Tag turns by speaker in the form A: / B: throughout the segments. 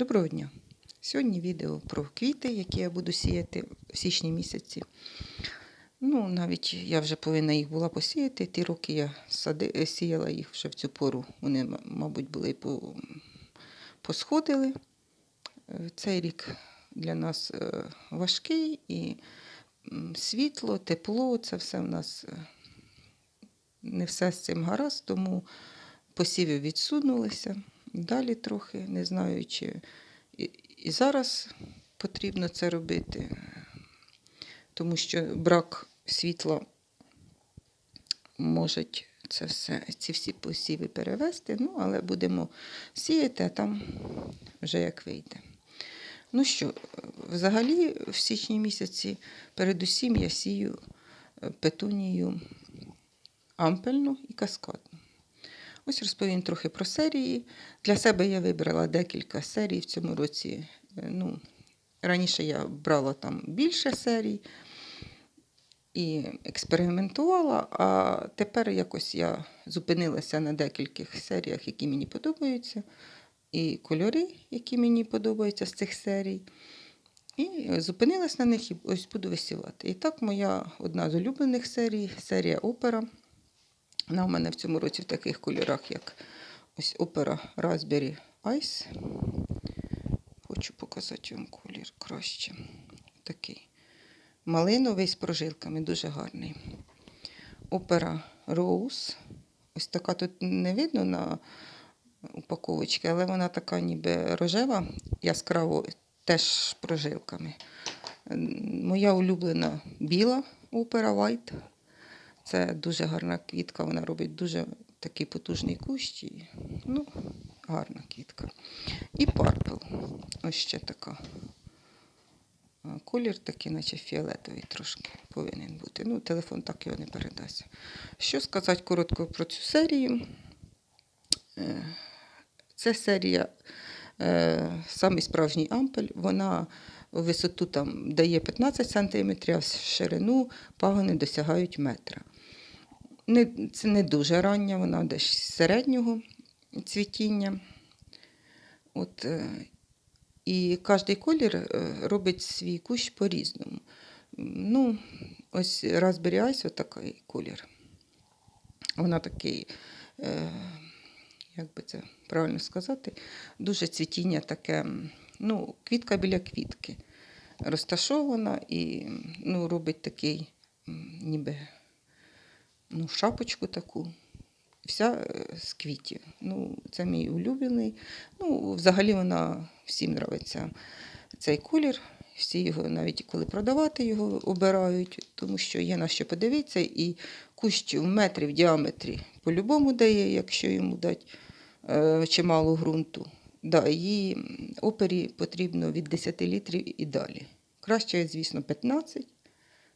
A: Доброго дня! Сьогодні відео про квіти, які я буду сіяти в січні місяці. Ну, навіть я вже повинна їх була посіяти. Ті роки я сади, е, сіяла їх вже в цю пору. Вони, мабуть, були по, посходили. Е, Цей рік для нас е, важкий і світло, тепло це все в нас не все з цим гаразд, тому посіви відсунулися. Далі трохи, не знаю, чи і, і зараз потрібно це робити, тому що брак світла може це все, ці всі посіви перевести. Ну, але будемо сіяти, а там вже як вийде. Ну що, взагалі, в січні місяці, передусім я сію е, петунію ампельну і каскадну. Ось розповім трохи про серії. Для себе я вибрала декілька серій в цьому році. Е, Ну, раніше я брала там більше серій і експериментувала, а тепер якось я зупинилася на декількох серіях, які мені подобаються, і кольори, які мені подобаються з цих серій. І зупинилась на них і ось буду висівати. І так, моя одна з улюблених серій серія опера. Вона у мене в цьому році в таких кольорах, як ось опера Raspberry Ice. Хочу показати вам колір краще. Такий малиновий з прожилками, дуже гарний. Опера Rose. Ось така тут не видно на упаковочці, але вона така ніби рожева, яскраво теж з прожилками. Моя улюблена біла опера White. Це дуже гарна квітка, вона робить дуже такий потужний кущ. Ну, гарна квітка. І парпл. Ось ще така. Колір такий, наче фіолетовий трошки повинен бути. Ну, телефон так його не передасть. Що сказати коротко про цю серію? Е, Це серія е, самий справжній ампель. Вона висоту там дає 15 см, а в ширину пагони досягають метра. Не, це не дуже рання, вона десь середнього цвітіння. От, е, і кожний колір е, робить свій кущ по-різному. Ну, ось Raspberry Ice, отакий колір. Вона такий, е, як би це правильно сказати, дуже цвітіння таке, ну, квітка біля квітки розташована і ну, робить такий, ніби ну, шапочку таку. Вся е, з квітів. Ну, це мій улюблений. Ну, взагалі вона всім подобається цей колір. Всі його, навіть коли продавати його, обирають, тому що є на що подивитися, і кущ в метрі в діаметрі по-любому дає, якщо йому дати е, чимало ґрунту. Да, її опері потрібно від 10 літрів і далі. Краще, звісно, 15.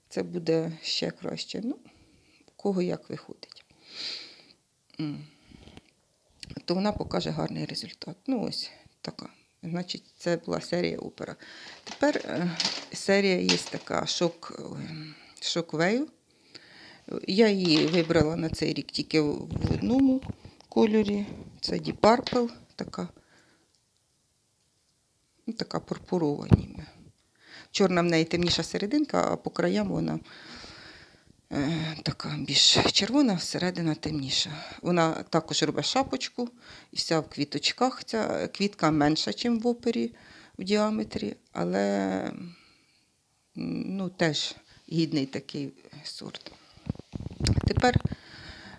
A: Це буде ще краще. Ну, кого як виходить. То вона покаже гарний результат. Ну, ось така. Значить, це була серія опера. Тепер е, серія є така шок, е, шоквею. Я її вибрала на цей рік тільки в одному кольорі. Це Deep Purple, така, ну, така пурпурова ніби. Чорна в неї темніша серединка, а по краям вона така більш червона, середина темніша. Вона також робить шапочку, і вся в квіточках. Ця квітка менша, ніж в опері в діаметрі, але ну, теж гідний такий сорт. Тепер,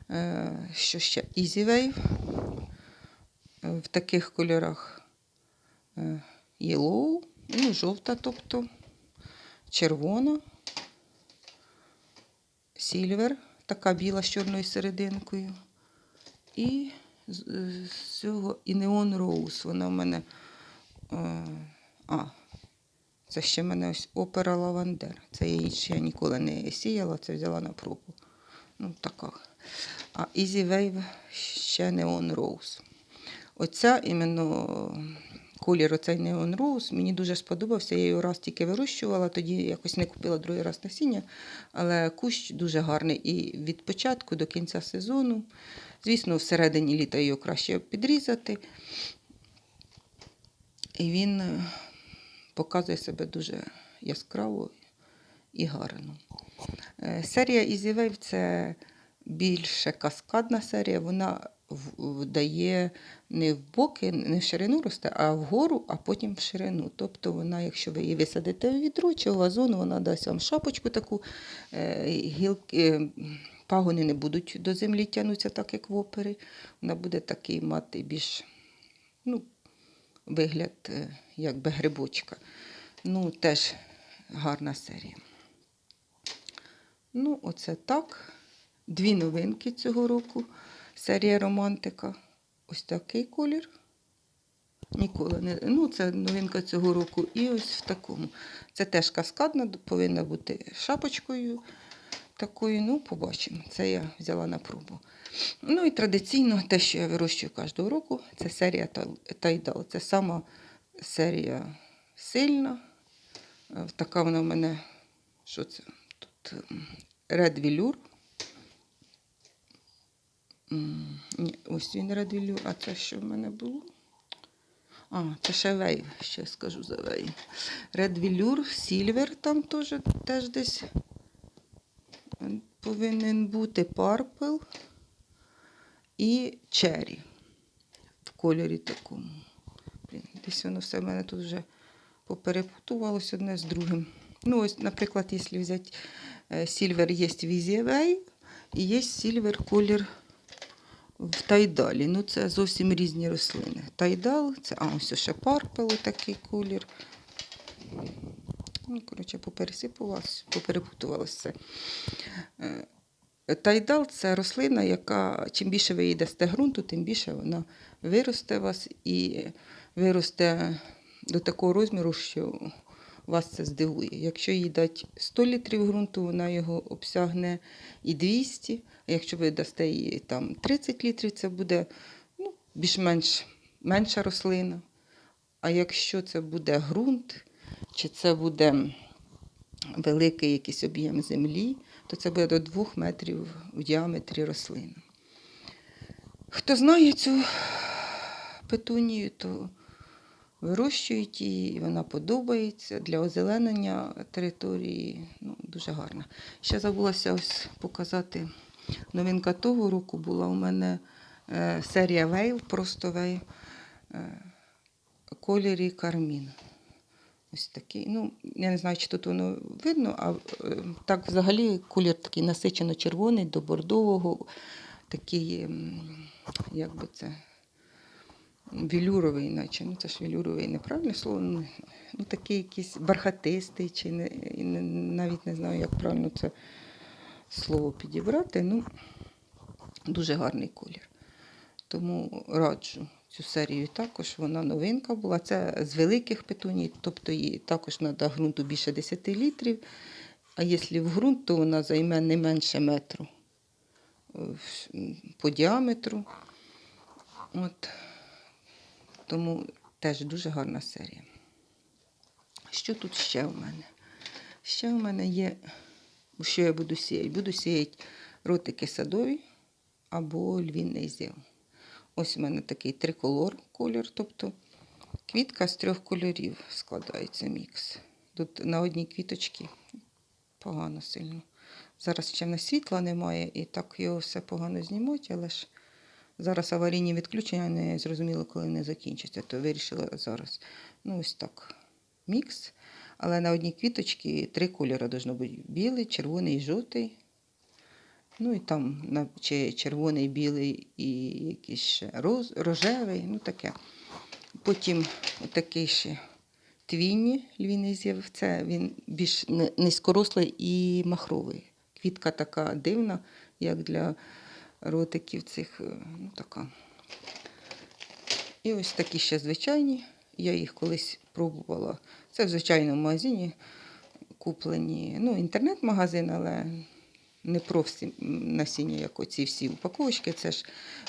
A: е, що ще? Easy Wave е, в таких кольорах е, yellow, ну, жовта, тобто, червона, сільвер, така біла з чорною серединкою. І з, е, з цього і Neon Rose. Вона в мене. Е, а, це ще в мене ось опера Лавандер. Це я ще ніколи не сіяла, це взяла на пробу. Ну, така. А Easy Wave ще Neon Rose. Оця іменно колір оцей Neon Rose мені дуже сподобався. Я його раз тільки вирощувала, тоді якось не купила другий раз насіння. Але кущ дуже гарний і від початку до кінця сезону. Звісно, всередині літа його краще підрізати. І він е, показує себе дуже яскраво і гарно. Е, Серія Wave це більше каскадна серія. Вона дає не в боки, не в ширину росте, а вгору, а потім в ширину. Тобто вона, якщо ви її висадите в відро чи в вазон, вона дасть вам шапочку таку, е, гілки, е, пагони не будуть до землі тягнутися, так як в опери. Вона буде такий мати більш ну, вигляд, е, як би грибочка. Ну, теж гарна серія. Ну, оце так. Дві новинки цього року. Серія романтика. Ось такий колір. Ніколи не. Ну, це новинка цього року. І ось в такому. Це теж каскадна, повинна бути шапочкою такою. Ну, побачимо. Це я взяла на пробу. Ну і традиційно те, що я вирощую кожного року, це серія Тайдал. Це сама серія сильна. Е, Така вона в мене. Що це? Тут ем, Red Velour. Ні, ось він Velour. А це що в мене було? А, це ще вейв, ще скажу за вейв. Red Silver там теж, теж десь повинен бути Purple і Cherry в кольорі такому. Блін, десь воно все в мене тут вже поперепутувалося одне з другим. Ну, ось, наприклад, якщо взяти Silver, є Візієвей і є Silver колір в тайдалі. Ну, це зовсім різні рослини. Тайдал, це, а ось ще парпел, такий колір. Ну, коротше, попересипувалося, поперепутувалося все. Е, Тайдал це рослина, яка чим більше ви їй дасте ґрунту, тим більше вона виросте вас і виросте до такого розміру, що вас це здивує. Якщо їй дати 100 літрів ґрунту, вона його обсягне і 200, а якщо ви дасте їй там 30 літрів, це буде ну, більш-менш менша рослина. А якщо це буде ґрунт, чи це буде великий якийсь об'єм землі, то це буде до 2 метрів в діаметрі рослина. Хто знає цю петунію, то вирощують її, і вона подобається для озеленення території. Ну, дуже гарна. Ще забулася ось показати. Новинка того року була у мене е, серія вейв, просто вейв, е, кольорі кармін. Ось такий. Ну, я не знаю, чи тут воно видно, а е, так взагалі колір такий насичено червоний до бордового, такий, як би це, вілюровий, наче. Ну, це ж вілюровий, неправильне слово. Ну, ну такий якийсь бархатистий, чи не, не- навіть не знаю, як правильно це слово підібрати. Ну, дуже гарний колір. Тому раджу цю серію також. Вона новинка була. Це з великих петуній, тобто їй також треба ґрунту більше 10 літрів. А якщо в ґрунт, то вона займе не менше метру е, по діаметру. От. Тому теж дуже гарна серія. Що тут ще в мене? Ще в мене є, що я буду сіяти? Буду сіяти ротики садові або львіний зіл. Ось у мене такий триколор колір, тобто квітка з трьох кольорів складається мікс. Тут на одній квіточці погано сильно. Зараз ще в нас світла немає, і так його все погано знімати, але ж зараз аварійні відключення не зрозуміло, коли не закінчаться, то вирішила зараз. Ну, ось так. Мікс. Але на одній квіточці три кольори должно бути: білий, червоний і жовтий. Ну і там чи червоний, білий і якийсь роз, рожевий, ну таке. Потім такий ще твіні львіний з'яв. Це він більш низькорослий і махровий. Квітка така дивна, як для ротиків цих. е, Ну, така. І ось такі ще звичайні. Я їх колись пробувала. Це в звичайному магазині куплені. Ну, інтернет-магазин, але не профсі насіння, як оці всі упаковочки. Це ж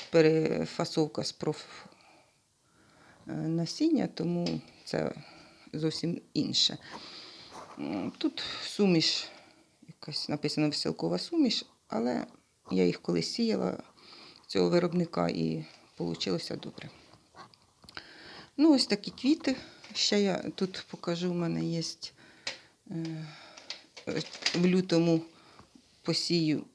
A: перефасовка з проф е, насіння, тому це зовсім інше. Тут суміш, якась написано веселкова суміш, але я їх колись сіяла цього виробника і вийшло добре. Ну, ось такі квіти ще я тут покажу, в мене є е, в лютому посію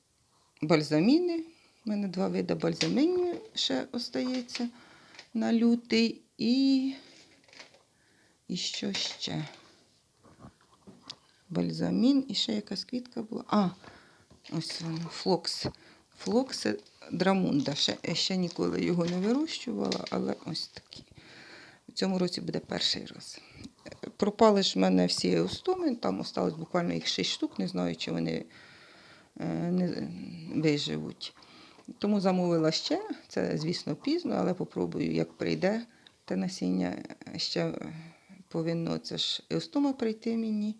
A: бальзаміни. У мене два види бальзамінів ще остається на лютий. І, і що ще? Бальзамін і ще якась квітка була. А, ось воно, флокс. Флокс драмунда. Ще, я ще ніколи його не вирощувала, але ось такий. В цьому році буде перший раз. Е, Пропали ж в мене всі еустоми, там осталось буквально їх 6 штук, не знаю, чи вони е, не виживуть. Тому замовила ще. Це, звісно, пізно, але попробую, як прийде те насіння. Ще повинно це ж еустома прийти мені.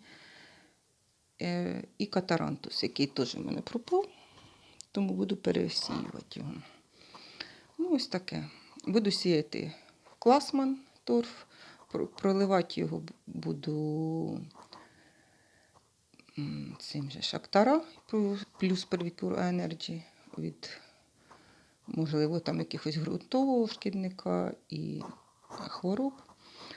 A: Е, І катарантус, який теж в мене пропав, тому буду пересіювати його. Ну, ось таке. Буду сіяти класман торф, проливати його буду цим же шактара, плюс Pervicure Energy від, можливо, там якихось ґрунтового шкідника і хвороб.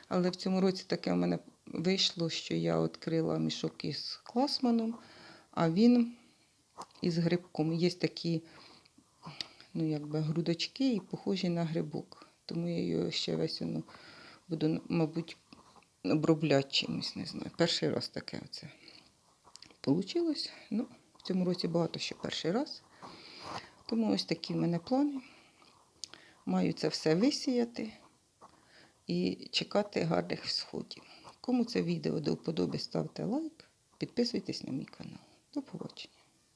A: Але в цьому році таке в мене вийшло, що я відкрила мішок із класманом, а він із грибком. Є такі ну, якби грудочки і похожі на грибок. Тому я його ще весь ну, буду, мабуть, обробляти чимось, не знаю. Перший раз таке оце получилось. Ну, в цьому році багато ще перший раз. Тому ось такі в мене плани. Маю це все висіяти і чекати гарних сходів. Кому це відео до вподоби, ставте лайк, підписуйтесь на мій канал. До побачення.